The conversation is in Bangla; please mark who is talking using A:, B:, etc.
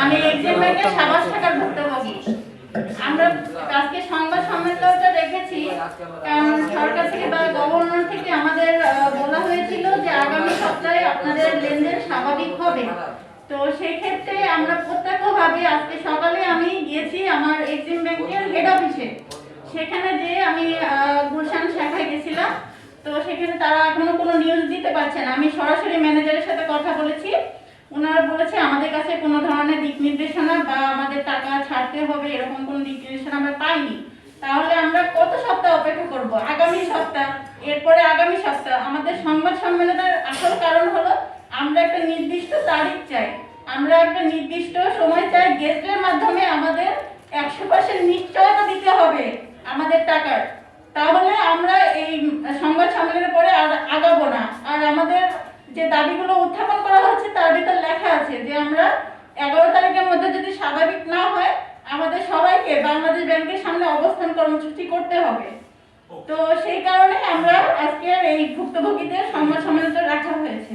A: আমি এক্সিম ব্যাংকের সাবাস টাকার ভুক্তভোগী আমরা আজকে সংবাদ সম্মেলনটা রেখেছি কারণ সরকার থেকে বা গভর্নর থেকে আমাদের বলা হয়েছিল যে আগামী সপ্তাহে আপনাদের লেনদেন স্বাভাবিক হবে। তো সেই ক্ষেত্রে আমরা প্রত্যক্ষভাবে আজকে সকালে আমি গিয়েছি আমার এক্সিম ব্যাংকের হেড অফিসে সেখানে যে আমি গুলশান শাখায় গেছিলাম। তো সেখানে তারা এখনও কোনো নিউজ দিতে পারছে না। আমি সরাসরি ম্যানেজারের সাথে কথা বলেছি। ওনারা বলেছে, আমাদের কাছে কোনো ছাড়তে হবে, এরকম কোনো দিক নির্দেশনা আমরা পাইনি। তাহলে আমরা কত সপ্তাহ অপেক্ষা করব? আগামী সপ্তাহ, এরপরে আগামী সপ্তাহ। আমাদের সংবাদ সম্মেলনের আসল কারণ হলো, আমরা একটা নির্দিষ্ট তারিখ চাই। আমরা একটা নির্দিষ্ট সময় চাই গেস্টের মাধ্যমে আমাদের একশো পার্সেন্ট নিশ্চয়তা দিতে হবে আমাদের টাকার। তাহলে আমরা এই সংবাদ সম্মেলনের পরে আর আগাবো না। আর আমাদের যে দাবিগুলো উত্থাপন করা হচ্ছে, তার ভিতর লেখা আছে যে আমরা এগারো তারিখের মধ্যে যদি স্বাভাবিক না হয় আমাদের সবাইকে বাংলাদেশ ব্যাংকের সামনে অবস্থান কর্মসূচি করতে হবে। তো সেই কারণে আমরা আজকের এই ভুক্তভোগীদের সম্মান সম্মানিত রাখা হয়েছে।